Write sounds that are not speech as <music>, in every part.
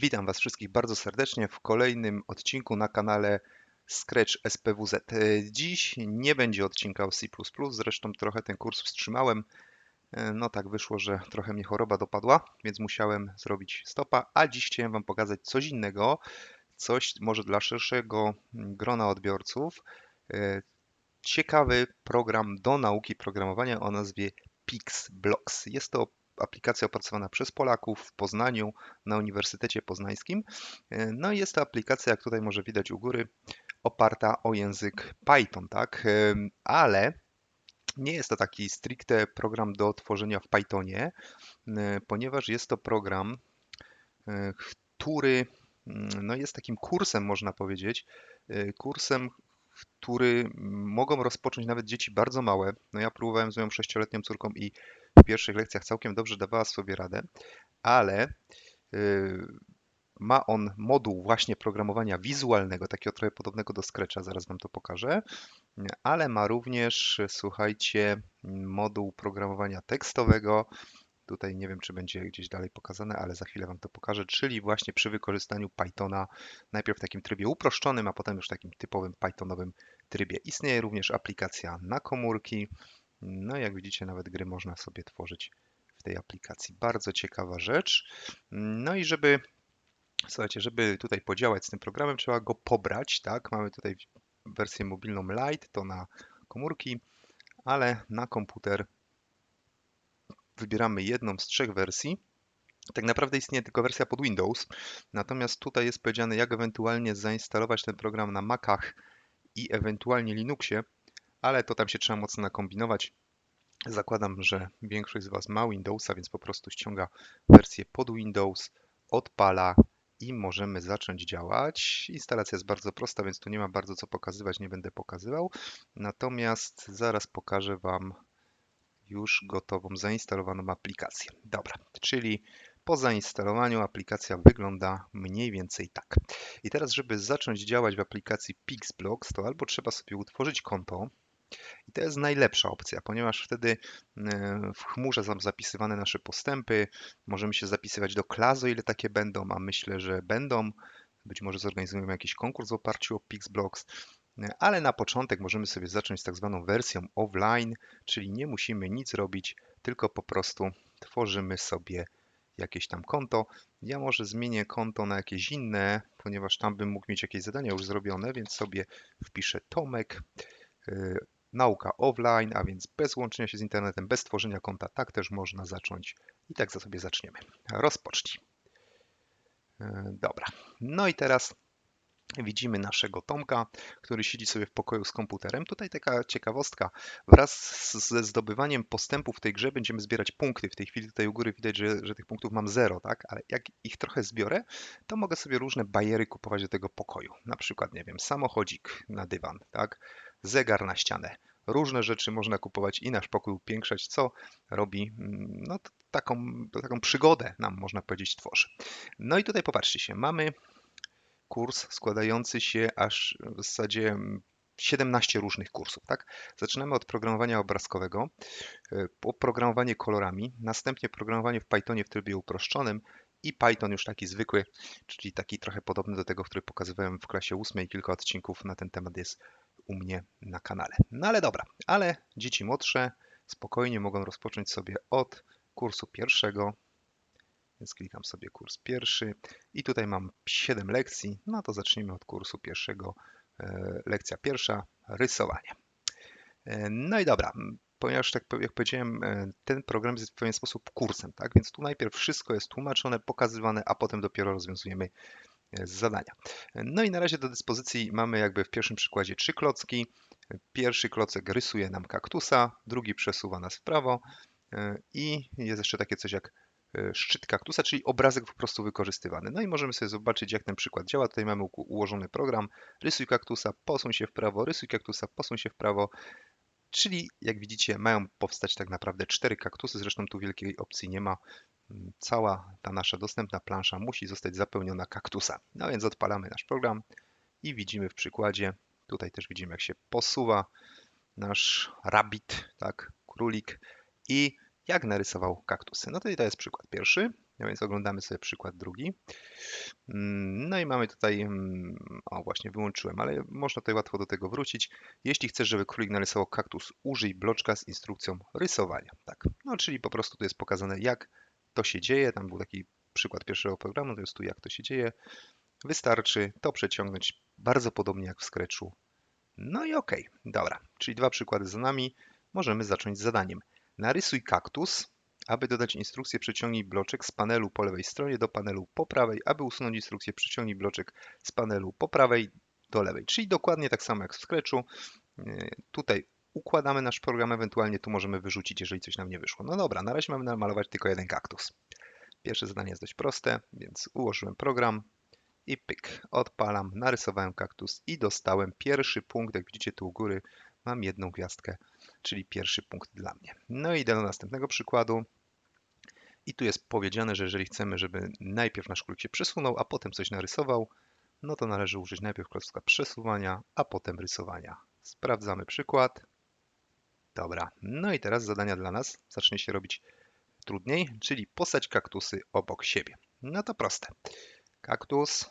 Witam Was wszystkich bardzo serdecznie w kolejnym odcinku na kanale Scratch SPWZ. E, Dziś nie będzie odcinka o C++, zresztą trochę ten kurs wstrzymałem. E, No tak wyszło, że trochę mnie choroba dopadła, więc musiałem zrobić stopa, a dziś chciałem Wam pokazać coś innego, coś może dla szerszego grona odbiorców. E, Ciekawy program do nauki programowania o nazwie PixBlocks. Jest to aplikacja opracowana przez Polaków w Poznaniu na Uniwersytecie Poznańskim. E, No i jest to aplikacja, jak tutaj może widać u góry, oparta o język Python, tak? E, Ale nie jest to taki stricte program do tworzenia w Pythonie, e, ponieważ jest to program, który mm, no jest takim kursem, można powiedzieć, kursem, który mogą rozpocząć nawet dzieci bardzo małe. No ja próbowałem z moją sześcioletnią córką i w pierwszych lekcjach całkiem dobrze dawała sobie radę, ale y, ma on moduł właśnie programowania wizualnego, takiego trochę podobnego do Scratcha, zaraz Wam to pokażę, ale ma również, słuchajcie, moduł programowania tekstowego. Tutaj nie wiem, czy będzie gdzieś dalej pokazane, ale za chwilę Wam to pokażę, czyli właśnie przy wykorzystaniu Pythona najpierw w takim trybie uproszczonym, a potem już w takim typowym Pythonowym trybie. Istnieje również aplikacja na komórki. No jak widzicie, nawet gry można sobie tworzyć w tej aplikacji. Bardzo ciekawa rzecz. No i żeby, słuchajcie, żeby tutaj podziałać z tym programem, trzeba go pobrać, tak? Mamy tutaj wersję mobilną Lite, to na komórki, ale na komputer wybieramy jedną z trzech wersji. Tak naprawdę istnieje tylko wersja pod Windows, natomiast tutaj jest powiedziane, jak ewentualnie zainstalować ten program na Macach i ewentualnie Linuxie, ale to tam się trzeba mocno nakombinować. Zakładam, że większość z Was ma Windowsa, więc po prostu ściąga wersję pod Windows, odpala i możemy zacząć działać. Instalacja jest bardzo prosta, więc tu nie ma bardzo co pokazywać, nie będę pokazywał. Natomiast zaraz pokażę Wam już gotową, zainstalowaną aplikację. Dobra, czyli po zainstalowaniu aplikacja wygląda mniej więcej tak. I teraz, żeby zacząć działać w aplikacji PixBlocks, to albo trzeba sobie utworzyć konto, i to jest najlepsza opcja, ponieważ wtedy e, w chmurze są zapisywane nasze postępy, możemy się zapisywać do klas, ile takie będą, a myślę, że będą. Być może zorganizujemy jakiś konkurs w oparciu o PixBlocks, e, ale na początek możemy sobie zacząć z tak zwaną wersją offline, czyli nie musimy nic robić, tylko po prostu tworzymy sobie jakieś tam konto. Ja może zmienię konto na jakieś inne, ponieważ tam bym mógł mieć jakieś zadania już zrobione, więc sobie wpiszę Tomek, e, nauka offline, a więc bez łączenia się z internetem, bez tworzenia konta, tak też można zacząć. I tak za sobie zaczniemy. Rozpocznij. E, Dobra. No i teraz widzimy naszego Tomka, który siedzi sobie w pokoju z komputerem. Tutaj taka ciekawostka. Wraz ze zdobywaniem postępów w tej grze będziemy zbierać punkty. W tej chwili tutaj u góry widać, że, że tych punktów mam zero, tak? Ale jak ich trochę zbiorę, to mogę sobie różne bajery kupować do tego pokoju. Na przykład, nie wiem, samochodzik na dywan, tak? Zegar na ścianę. Różne rzeczy można kupować i nasz pokój upiększać, co robi mm, no, taką, taką przygodę nam, można powiedzieć, tworzy. No i tutaj popatrzcie się, mamy kurs składający się aż w zasadzie mm, 17 różnych kursów, tak? Zaczynamy od programowania obrazkowego, e, oprogramowanie kolorami, następnie programowanie w Pythonie w trybie uproszczonym i Python już taki zwykły, czyli taki trochę podobny do tego, który pokazywałem w klasie 8 i kilka odcinków na ten temat jest u mnie na kanale. No ale dobra, ale dzieci młodsze spokojnie mogą rozpocząć sobie od kursu pierwszego, więc klikam sobie kurs pierwszy i tutaj mam 7 lekcji, no to zacznijmy od kursu pierwszego. E, Lekcja pierwsza, rysowanie. E, No i dobra, ponieważ tak jak powiedziałem, e, ten program jest w pewien sposób kursem, tak? Więc tu najpierw wszystko jest tłumaczone, pokazywane, a potem dopiero rozwiązujemy e, zadania. E, No i na razie do dyspozycji mamy jakby w pierwszym przykładzie trzy klocki. Pierwszy klocek rysuje nam kaktusa, drugi przesuwa nas w prawo e, i jest jeszcze takie coś jak e, szczyt kaktusa, czyli obrazek po prostu wykorzystywany. No i możemy sobie zobaczyć, jak ten przykład działa. Tutaj mamy ułożony program. Rysuj kaktusa, posuń się w prawo, rysuj kaktusa, posuń się w prawo. Czyli jak widzicie, mają powstać tak naprawdę cztery kaktusy. Zresztą tu wielkiej opcji nie ma. Mm, Cała ta nasza dostępna plansza musi zostać zapełniona kaktusami. No więc odpalamy nasz program i widzimy w przykładzie, tutaj też widzimy jak się posuwa nasz rabbit, tak, królik i jak narysował kaktusy. No to i to jest przykład pierwszy. No więc oglądamy sobie przykład drugi. Mm, No i mamy tutaj, mm, o właśnie wyłączyłem, ale można tutaj łatwo do tego wrócić. Jeśli chcesz, żeby królik narysował kaktus, użyj bloczka z instrukcją rysowania. Tak, no czyli po prostu tu jest pokazane jak to się dzieje. Tam był taki przykład pierwszego programu, to jest tu jak to się dzieje. Wystarczy to przeciągnąć bardzo podobnie jak w Scratchu. No i okej, dobra, czyli dwa przykłady za nami. Możemy zacząć z zadaniem. Narysuj kaktus. Aby dodać instrukcję, przeciągnij bloczek z panelu po lewej stronie do panelu po prawej. Aby usunąć instrukcję, przeciągnij bloczek z panelu po prawej do lewej. Czyli dokładnie tak samo jak w Scratchu. Yy, Tutaj układamy nasz program, ewentualnie tu możemy wyrzucić, jeżeli coś nam nie wyszło. No dobra, na razie mamy namalować tylko jeden kaktus. Pierwsze zadanie jest dość proste, więc ułożyłem program i pyk, odpalam, narysowałem kaktus i dostałem pierwszy punkt. Jak widzicie tu u góry mam jedną gwiazdkę, czyli pierwszy punkt dla mnie. No i idę do następnego przykładu. I tu jest powiedziane, że jeżeli chcemy, żeby najpierw nasz królik się przesunął, a potem coś narysował, no to należy użyć najpierw klocka przesuwania, a potem rysowania. Sprawdzamy przykład. Dobra, no i teraz zadania dla nas zacznie się robić trudniej, czyli posadź kaktusy obok siebie. No to proste. Kaktus,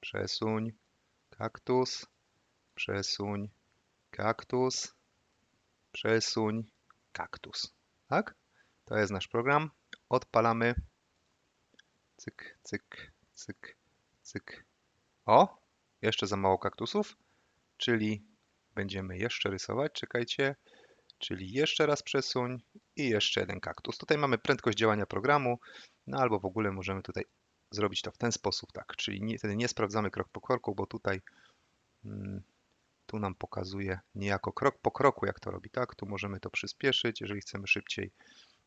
przesuń, kaktus, przesuń, kaktus, przesuń, kaktus. Tak? To jest nasz program. Odpalamy. Cyk, cyk, cyk, cyk. O, jeszcze za mało kaktusów, czyli będziemy jeszcze rysować. Czekajcie. Czyli jeszcze raz przesuń i jeszcze jeden kaktus. Tutaj mamy prędkość działania programu, no albo w ogóle możemy tutaj zrobić to w ten sposób, tak, czyli nie, wtedy nie sprawdzamy krok po kroku, bo tutaj mm, tu nam pokazuje niejako krok po kroku, jak to robi, tak, tu możemy to przyspieszyć, jeżeli chcemy szybciej.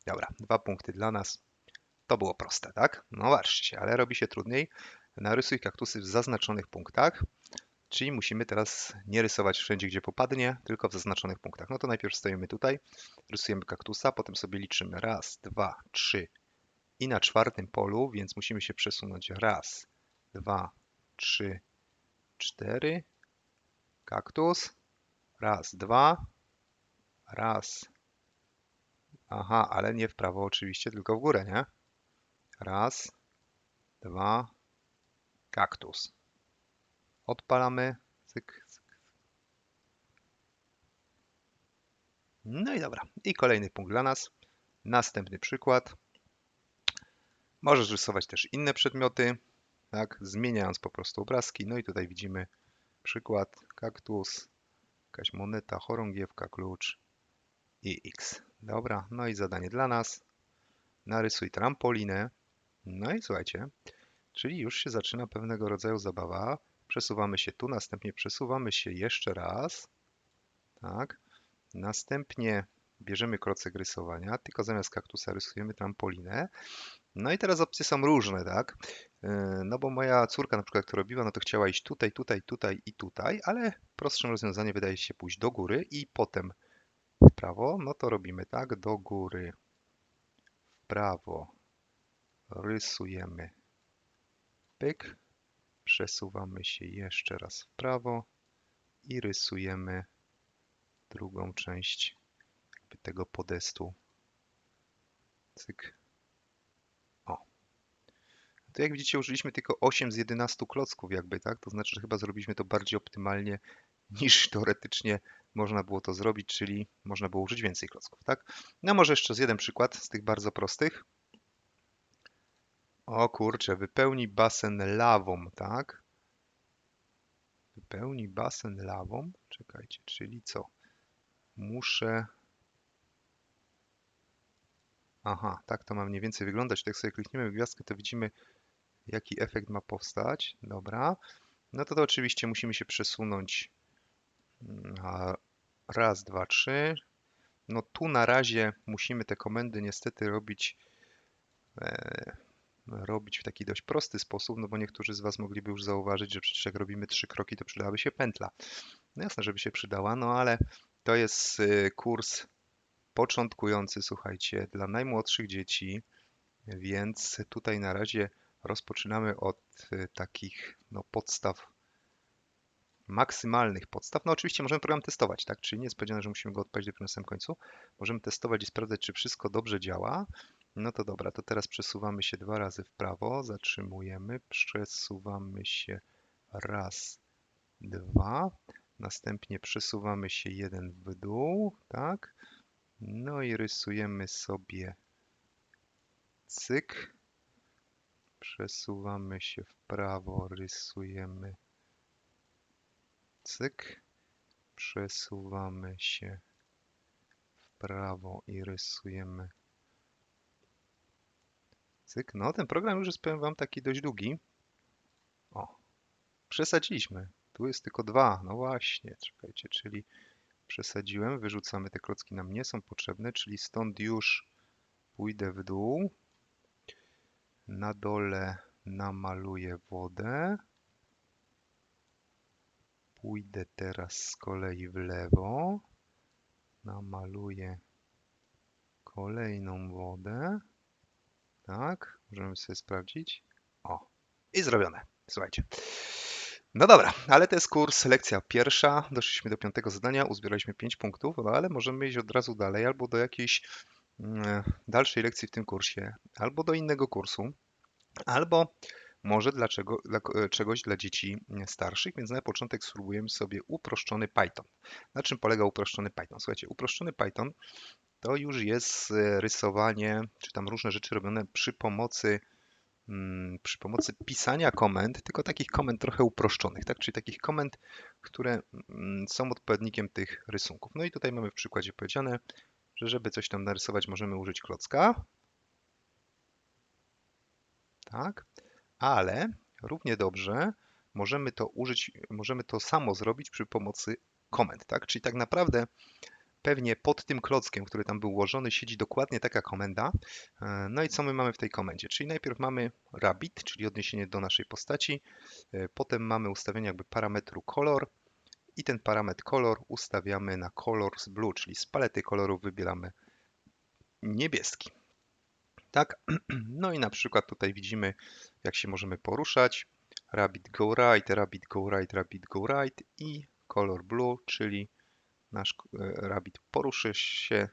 Dobra, dwa punkty dla nas. To było proste, tak? No patrzcie, ale robi się trudniej. Narysuj kaktusy w zaznaczonych punktach. Czyli musimy teraz nie rysować wszędzie, gdzie popadnie, tylko w zaznaczonych punktach. No to najpierw stoimy tutaj, rysujemy kaktusa, potem sobie liczymy raz, dwa, trzy i na czwartym polu, więc musimy się przesunąć raz, dwa, trzy, cztery, kaktus, raz, dwa, raz, aha, ale nie w prawo oczywiście, tylko w górę, nie? Raz, dwa, kaktus. Odpalamy. Cyk, cyk. No i dobra. I kolejny punkt dla nas. Następny przykład. Możesz rysować też inne przedmioty, tak, zmieniając po prostu obrazki. No i tutaj widzimy przykład kaktus, jakaś moneta, chorągiewka, klucz i X. Dobra, no i zadanie dla nas. Narysuj trampolinę. No i słuchajcie, czyli już się zaczyna pewnego rodzaju zabawa. Przesuwamy się tu, następnie przesuwamy się jeszcze raz. Tak. Następnie bierzemy klocek rysowania, tylko zamiast kaktusa rysujemy trampolinę. No i teraz opcje są różne, tak? Yy, No bo moja córka na przykład, to robiła, no to chciała iść tutaj, tutaj, tutaj i tutaj, ale prostszym rozwiązaniem wydaje się pójść do góry i potem w prawo. No to robimy tak, do góry, w prawo, rysujemy, pyk, przesuwamy się jeszcze raz w prawo i rysujemy drugą część tego podestu. Cyk. O. Tu jak widzicie użyliśmy tylko 8 z 11 klocków jakby, tak? To znaczy, że chyba zrobiliśmy to bardziej optymalnie niż teoretycznie można było to zrobić, czyli można było użyć więcej klocków, tak? No może jeszcze z jeden przykład z tych bardzo prostych. O kurczę, wypełnij basen lawą, tak? Wypełnij basen lawą. Czekajcie, czyli co? Muszę. Aha, tak to ma mniej więcej wyglądać. Tak sobie klikniemy w gwiazdkę, to widzimy, jaki efekt ma powstać. Dobra. No to, to oczywiście musimy się przesunąć. Raz, dwa, trzy. No tu na razie musimy te komendy niestety robić. E, robić w taki dość prosty sposób, no bo niektórzy z Was mogliby już zauważyć, że przecież jak robimy trzy kroki, to przydałaby się pętla. No jasne, żeby się przydała, no ale to jest y, kurs początkujący, słuchajcie, dla najmłodszych dzieci, więc tutaj na razie rozpoczynamy od y, takich no, podstaw, maksymalnych podstaw. No oczywiście możemy program testować, tak? Czyli nie jest powiedziane, że musimy go odpalić dopiero na samym końcu. Możemy testować i sprawdzać, czy wszystko dobrze działa. No to dobra, to teraz przesuwamy się dwa razy w prawo, zatrzymujemy, przesuwamy się raz, dwa, następnie przesuwamy się jeden w dół, tak? No i rysujemy sobie cyk, przesuwamy się w prawo, rysujemy cyk, przesuwamy się w prawo i rysujemy cyk. No, ten program już jest, powiem Wam, taki dość długi. O, przesadziliśmy. Tu jest tylko dwa. No właśnie, czekajcie, czyli przesadziłem, wyrzucamy te klocki nam nie są potrzebne, czyli stąd już pójdę w dół. Na dole namaluję wodę. Pójdę teraz z kolei w lewo. Namaluję kolejną wodę. Tak, możemy sobie sprawdzić. O, i zrobione. Słuchajcie. No dobra, ale to jest kurs, lekcja pierwsza. Doszliśmy do piątego zadania, uzbieraliśmy 5 punktów, no ale możemy iść od razu dalej albo do jakiejś mm, dalszej lekcji w tym kursie, albo do innego kursu, albo może dlaczego, dla e, czegoś dla dzieci starszych, więc na początek spróbujemy sobie uproszczony Python. Na czym polega uproszczony Python? Słuchajcie, uproszczony Python to już jest e, rysowanie, czy tam różne rzeczy robione przy pomocy mm, przy pomocy pisania komend, tylko takich komend trochę uproszczonych, tak? Czyli takich komend, które mm, są odpowiednikiem tych rysunków. No i tutaj mamy w przykładzie powiedziane, że żeby coś tam narysować, możemy użyć klocka. Tak? Ale równie dobrze możemy to użyć, możemy to samo zrobić przy pomocy komend, tak? Czyli tak naprawdę pewnie pod tym klockiem, który tam był ułożony, siedzi dokładnie taka komenda. E, no i co my mamy w tej komendzie? Czyli najpierw mamy rabbit, czyli odniesienie do naszej postaci, e, potem mamy ustawienie jakby parametru color i ten parametr color ustawiamy na colors blue, czyli z palety kolorów wybieramy niebieski. Tak, <clears throat> no i na przykład tutaj widzimy, jak się możemy poruszać. Rabbit go right, rabbit go right, rabbit go right i color blue, czyli nasz e, rabbit poruszy się,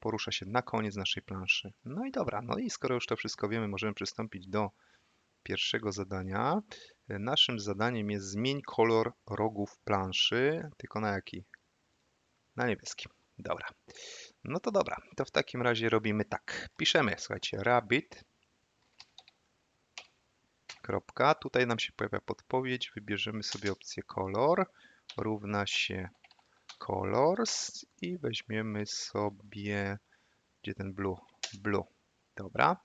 porusza się na koniec naszej planszy. No i dobra, no i skoro już to wszystko wiemy, możemy przystąpić do pierwszego zadania. E, naszym zadaniem jest zmień kolor rogów planszy, tylko na jaki? Na niebieski. Dobra. No to dobra, to w takim razie robimy tak. Piszemy, słuchajcie, rabbit. Kropka. Tutaj nam się pojawia podpowiedź. Wybierzemy sobie opcję kolor. Równa się colors i weźmiemy sobie, gdzie ten blue? Blue. Dobra.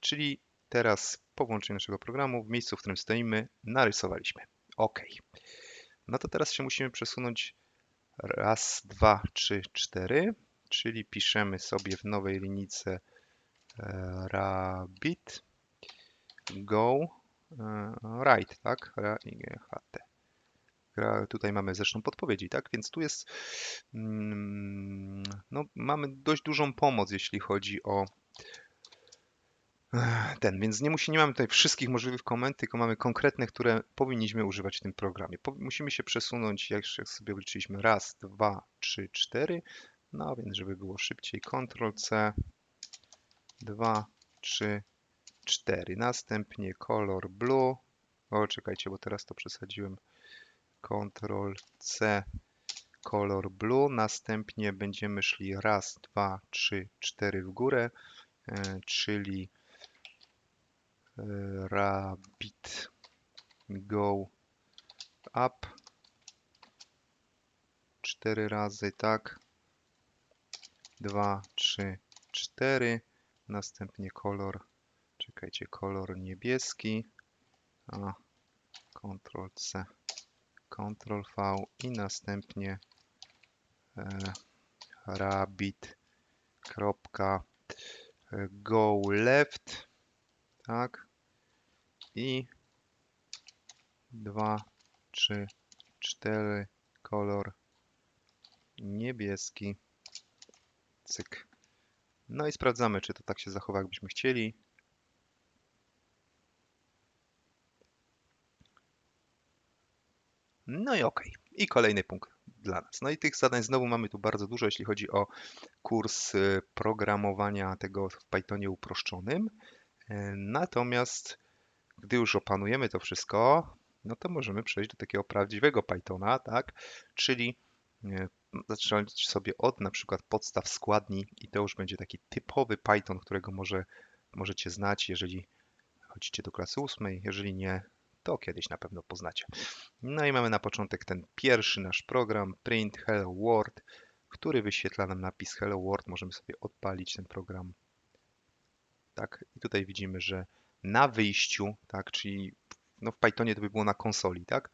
Czyli teraz po włączeniu naszego programu w miejscu, w którym stoimy, narysowaliśmy. OK. No to teraz się musimy przesunąć raz, dwa, trzy, cztery, czyli piszemy sobie w nowej linijce e, rabbit go e, right, tak? Tutaj mamy zresztą podpowiedzi, tak? Więc tu jest, mm, no, mamy dość dużą pomoc, jeśli chodzi o ten, więc nie, musi, nie mamy tutaj wszystkich możliwych komend, tylko mamy konkretne, które powinniśmy używać w tym programie. musimy się przesunąć, jak sobie obliczyliśmy, raz, dwa, trzy, cztery, no więc żeby było szybciej, Ctrl C, dwa, trzy, cztery. Następnie kolor blue, o czekajcie, bo teraz to przesadziłem, Ctrl C, kolor blue, następnie będziemy szli raz, dwa, trzy, cztery w górę, e, czyli e, rabbit go up. Cztery razy, tak, dwa, trzy, cztery, następnie kolor, czekajcie, kolor niebieski, a, Ctrl C. Ctrl V i następnie e, rabbit kropka e, go left tak? I 2 3 4 kolor niebieski cyk no i sprawdzamy czy to tak się zachowa jakbyśmy chcieli No i ok. I kolejny punkt dla nas. No i tych zadań znowu mamy tu bardzo dużo, jeśli chodzi o kurs y, programowania tego w Pythonie uproszczonym. E, Natomiast gdy już opanujemy to wszystko, no to możemy przejść do takiego prawdziwego Pythona, tak? Czyli e, zacząć sobie od na przykład podstaw składni i to już będzie taki typowy Python, którego może, możecie znać, jeżeli chodzicie do klasy ósmej, jeżeli nie, to kiedyś na pewno poznacie. No i mamy na początek ten pierwszy nasz program, print hello world, który wyświetla nam napis hello world. Możemy sobie odpalić ten program. Tak, i tutaj widzimy, że na wyjściu, tak, czyli no w Pythonie to by było na konsoli, tak,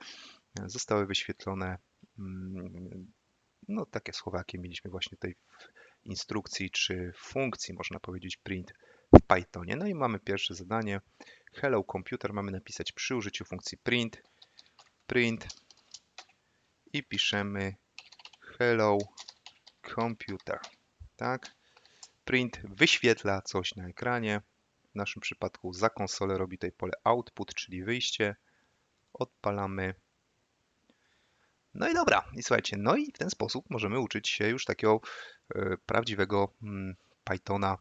zostały wyświetlone mm, no takie słowa, jakie mieliśmy właśnie tutaj w instrukcji czy funkcji, można powiedzieć, print w Pythonie. No i mamy pierwsze zadanie. Hello Computer mamy napisać przy użyciu funkcji print, print i piszemy hello computer, tak? Print wyświetla coś na ekranie. W naszym przypadku za konsolę robi tutaj pole output, czyli wyjście. Odpalamy. No i dobra, i słuchajcie, no i w ten sposób możemy uczyć się już takiego e, prawdziwego mm, Pythona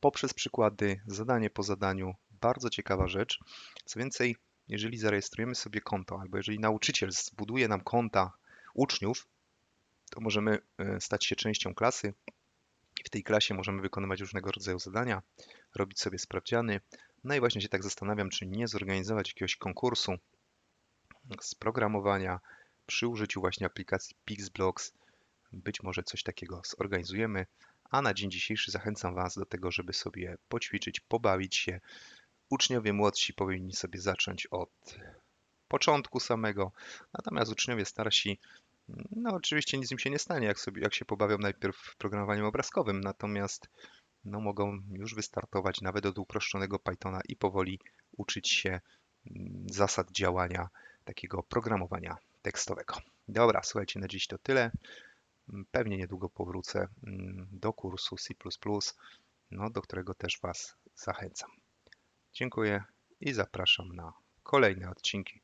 poprzez przykłady, zadanie po zadaniu. Bardzo ciekawa rzecz. Co więcej, jeżeli zarejestrujemy sobie konto, albo jeżeli nauczyciel zbuduje nam konta uczniów, to możemy e, stać się częścią klasy. W tej klasie możemy wykonywać różnego rodzaju zadania, robić sobie sprawdziany. No i właśnie się tak zastanawiam, czy nie zorganizować jakiegoś konkursu z programowania przy użyciu właśnie aplikacji Pixblocks. Być może coś takiego zorganizujemy. A na dzień dzisiejszy zachęcam Was do tego, żeby sobie poćwiczyć, pobawić się. Uczniowie młodsi powinni sobie zacząć od początku samego, natomiast uczniowie starsi, no oczywiście nic im się nie stanie, jak, sobie, jak się pobawią najpierw programowaniem obrazkowym, natomiast no, mogą już wystartować nawet od uproszczonego Pythona i powoli uczyć się mm, zasad działania takiego programowania tekstowego. Dobra, słuchajcie, na dziś to tyle. Pewnie niedługo powrócę mm, do kursu C++, no, do którego też Was zachęcam. Dziękuję i zapraszam na kolejne odcinki.